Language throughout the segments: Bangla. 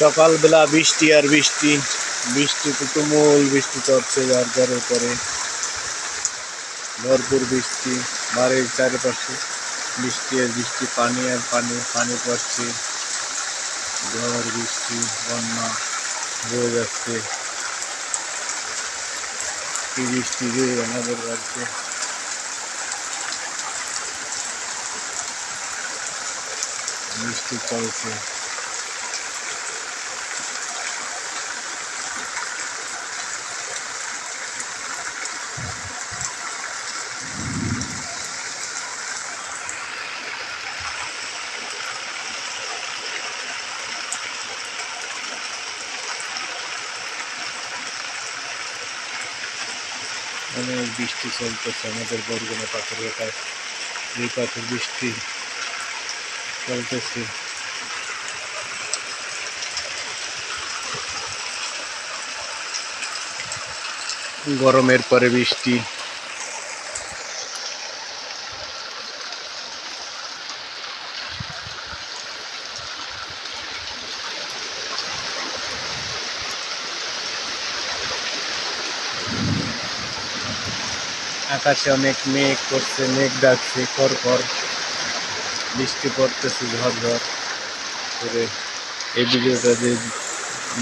সকালবেলা বৃষ্টি আর বৃষ্টি। বৃষ্টিতে তুমুল বৃষ্টি চড়ছে যার যার উপরে। ভরপুর বৃষ্টি, বাড়ির চারিপাশে বৃষ্টি আর বৃষ্টি, পানি আর পানি পানি পড়ছে। ঝড়, বৃষ্টি, বন্যা বয়ে যাচ্ছে কি বৃষ্টি যে আমাদের বাড়িতে। বৃষ্টি চলছে। অনেক বৃষ্টি চলতেছে আমাদের বরগুনা পাথর এলাকায়। এই পাথর বৃষ্টি চলতেছে। গরমের পরে বৃষ্টি। আকাশে অনেক মেঘ করছে, মেঘ ডাকছে খর ঘর বৃষ্টি পড়তেছে ঝরঝর করে এই ভিডিওটা যে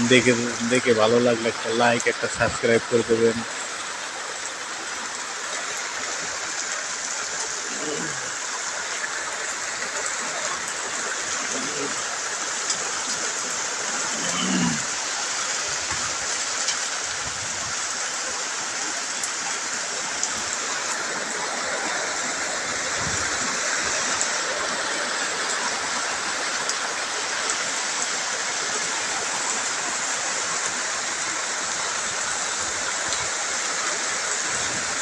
দেখে দেখে ভালো লাগলে একটা লাইক একটা সাবস্ক্রাইব করে দেবেন